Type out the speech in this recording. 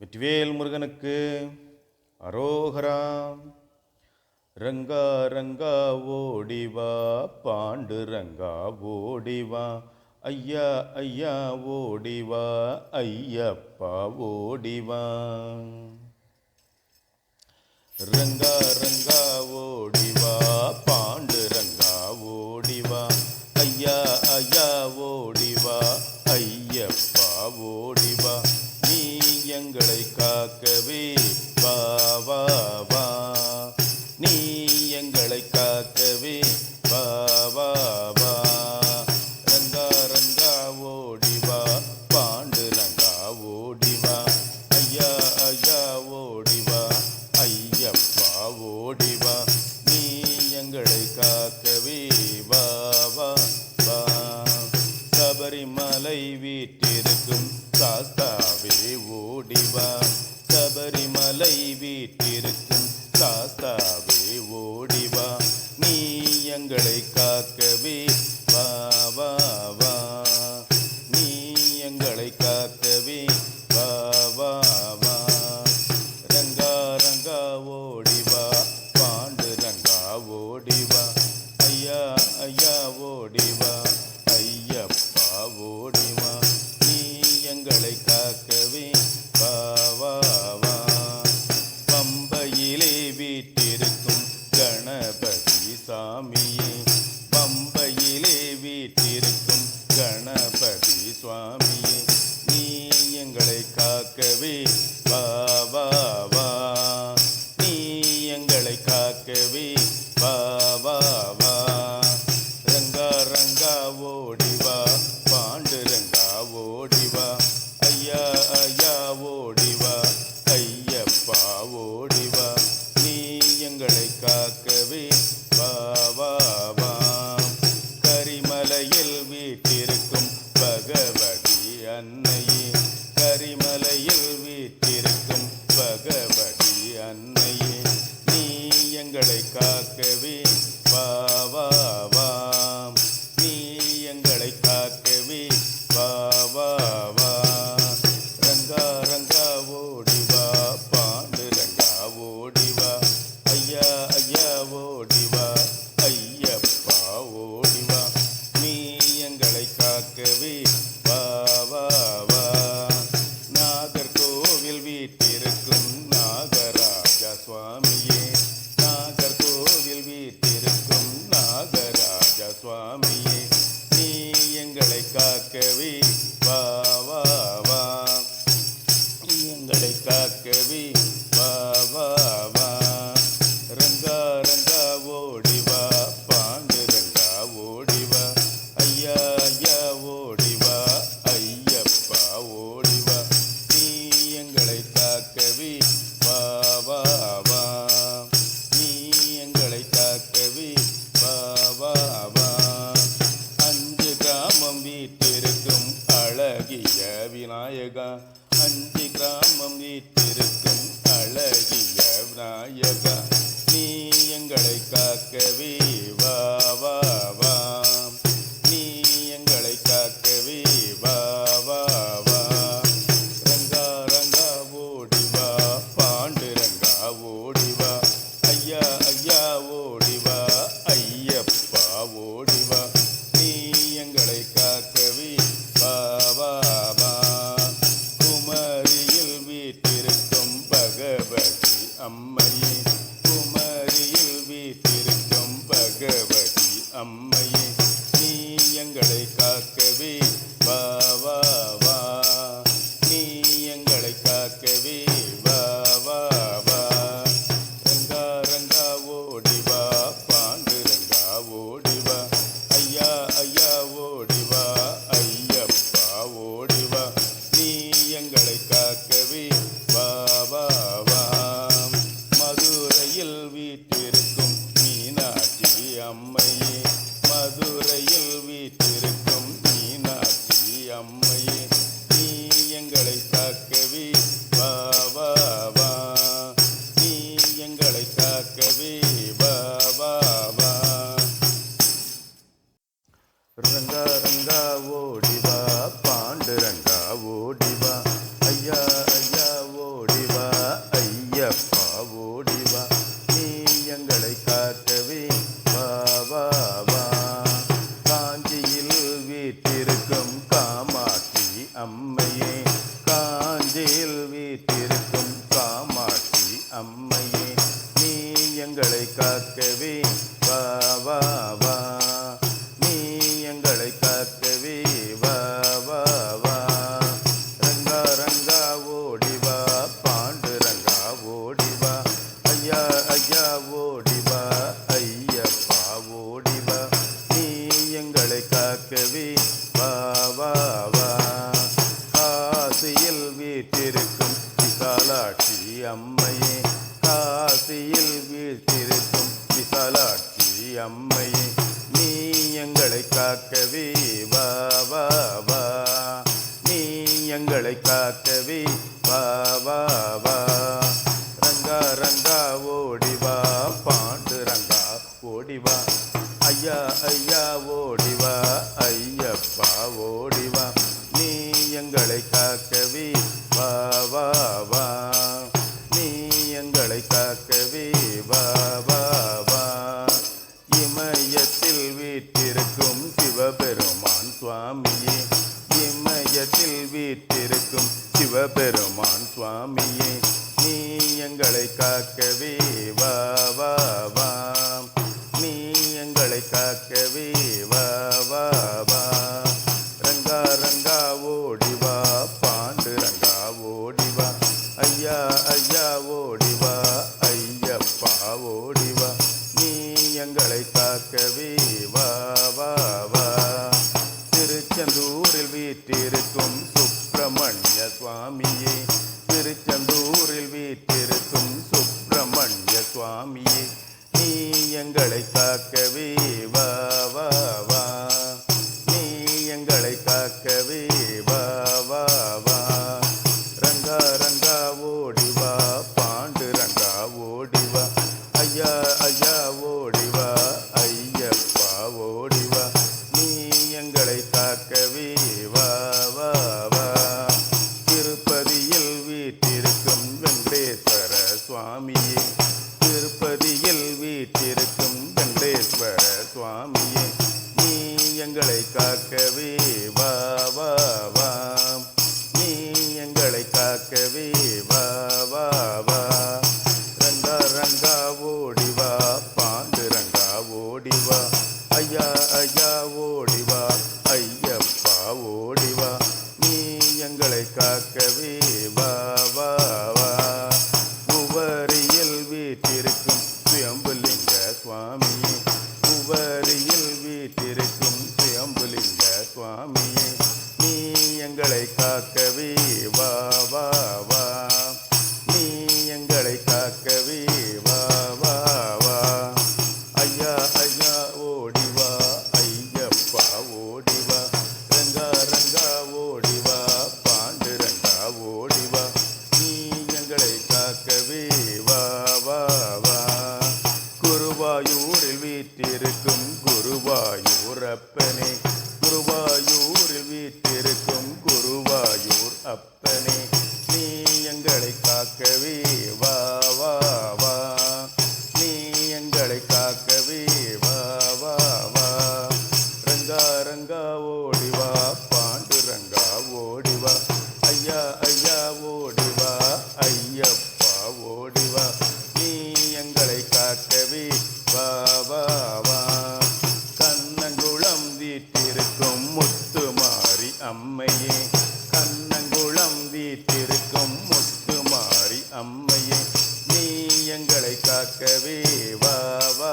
வெற்றிவேல் முருகனுக்கு. அரோகரா. ரங்கா ரங்கா ஓடிவா பாண்டு ரங்கா ஓடிவா ஐயா ஐயா ஓடிவா ஐயப்பா ஓடிவா ரங்கா வா வா வா. ரங்கா ரங்கா ஓடி வா. பாண்டு ரங்கா ஓடி வா. ஐயா ஐயா ஓடி வா. ஐயப்பா ஓடி வா. நீ எங்களை காக்கவே வா வா வா. சபரிமலை வீட்டிருக்கும் சாஸ்தாவே ஓடிவா சபரிமலை வீட்டிருக்கும் சாஸ்தாவே வீற்றிருக்கும் பகவதி அன்னையே. கரிமலையில் வீற்றிருக்கும் பகவதி அன்னையே. நீ எங்களை காக்க നൽക അഞ്ച് ഗ്രാമം ഈ தேவகி அம்மையே கரையில் வீற்றிருக்கும் மீனாட்சி அம்மையே நீ எங்களை காக்கவே வா வா வா. நீ எங்களை காக்கவே வா ரங்கா ரங்கா ஓடிவா பாண்டுரங்க ஓடிவா ஐயப்பா ஓடிவா நீ எங்களை காக்கவே வா காசியில் வீட்டிருக்கும் விசாலாட்சி அம்மையே. காசியில் வீட்டிருக்கும் விசாலாட்சி அம்மையே. நீ எங்களை காக்கவே வா வா நீ எங்களை காக்கவே வா. ஐயா ஓடிவா ஐயப்பா ஓடிவா நீ எங்களை காக்கவே வா வா வா. நீ எங்களை காக்கவே வா வா வா. இமயத்தில் வீட்டிருக்கும் சிவபெருமான் சுவாமியே. இமயத்தில் வீட்டிருக்கும் சிவபெருமான் சுவாமியே. நீ எங்களை காக்கவே வா வா வா. எங்களை காக்கவே வா வா வா. ரங்கா ரங்கா ஓடி வா. பாண்டு ரங்கா ஓடி வா. ஐயா ஐயா ஓடி வா. ஐயப்பா ஓடி வா. நீ எங்களை காக்கவே வா வா வா. திருச்செந்தூரில் வீற்றிருக்கும் சுப்பிரமணிய சுவாமியே. திருச்செந்தூரில் வீற்றிருக்கும் சுப்பிரமணிய சுவாமியே. நீ எங்களை காக்கவே எங்களை ஓடி ஐயா ஐயா ஓடிவா ஐயப்பா ஓடிவா நீ எங்களை காக்கவே வா வா வா. கண்ணங்குளம் வீட்டிருக்கும் முத்துமாரி அம்மையே. கண்ணங்குளம் வீட்டிருக்கும் முத்துமாரி அம்மையே. நீ எங்களை காக்கவே வா வா வா